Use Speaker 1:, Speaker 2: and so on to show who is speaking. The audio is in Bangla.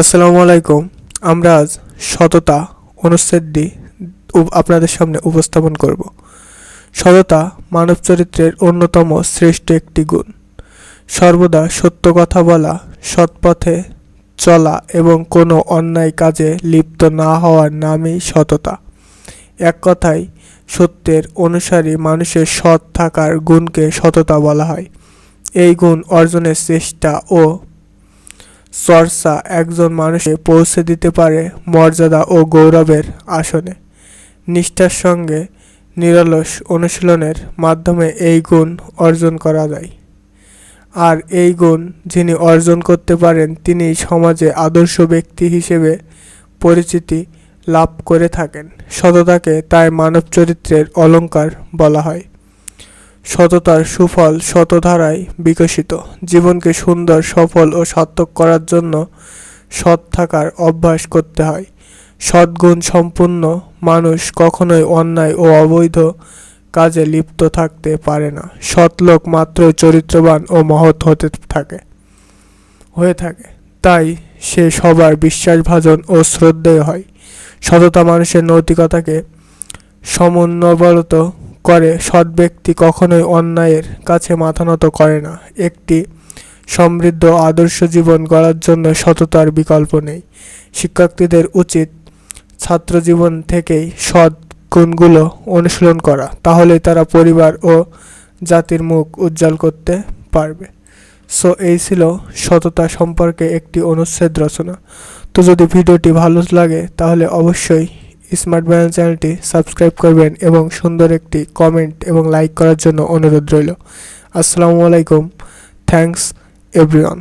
Speaker 1: আসসালামু আলাইকুম। আমরা আজ সততা, অনুচ্ছেদটি আপনাদের সামনে উপস্থাপন করব। সততা মানব চরিত্রের অন্যতম শ্রেষ্ঠ একটি গুণ। সর্বদা সত্য কথা বলা, সৎ পথে চলা এবং কোনো অন্যায় কাজে লিপ্ত না হওয়ার নামই সততা। এক কথায়, সত্যের অনুসারী মানুষের সৎ থাকার গুণকে সততা বলা হয়। এই গুণ অর্জনের চেষ্টা ও চর্চা একজন মানুষে পৌঁছে দিতে পারে মর্যাদা ও গৌরবের আসনে। নিষ্ঠার সঙ্গে নিরলস অনুশীলনের মাধ্যমে এই গুণ অর্জন করা যায়। আর এই গুণ যিনি অর্জন করতে পারেন, তিনি সমাজে আদর্শ ব্যক্তি হিসেবে পরিচিতি লাভ করে থাকেন। সততাকে তাই মানব চরিত্রের অলংকার বলা হয়। সততার সুফল শতধারায় বিকশিত। জীবনকে সুন্দর, সফল ও সার্থক করার জন্য সৎ থাকার অভ্যাস করতে হয়। সদ্গুণ সম্পন্ন মানুষ কখনোই অন্যায় ও অবৈধ কাজে লিপ্ত থাকতে পারে না। সৎ লোক মাত্র চরিত্রবান ও মহৎ হতে থাকে, হয়ে থাকে। তাই সে সবার বিশ্বাসভাজন ও শ্রদ্ধেয় হয়। সততা মানুষের নৈতিকতাকে সমুন্নবরত করে, সৎ ব্যক্তি কখনোই অন্যায়ের কাছে মাথা নত করে না। একটি সমৃদ্ধ আদর্শ জীবন গড়ার জন্য সততার বিকল্প নেই। শিক্ষার্থীদের উচিত ছাত্র জীবন থেকেই সৎ গুণগুলো অনুশীলন করা তাহলে তারা পরিবার ও জাতির মুখ উজ্জ্বল করতে পারবে। সো, এই ছিল সততা সম্পর্কে একটি অনুচ্ছেদ রচনা। তো, যদি ভিডিওটি ভালো লাগে, তাহলে অবশ্যই স্মার্ট ব্যায়াম চ্যানেলটি সাবস্ক্রাইব করবেন এবং সুন্দর একটি কমেন্ট এবং লাইক করার জন্য অনুরোধ রইল। আসসালামু আলাইকুম। Thanks everyone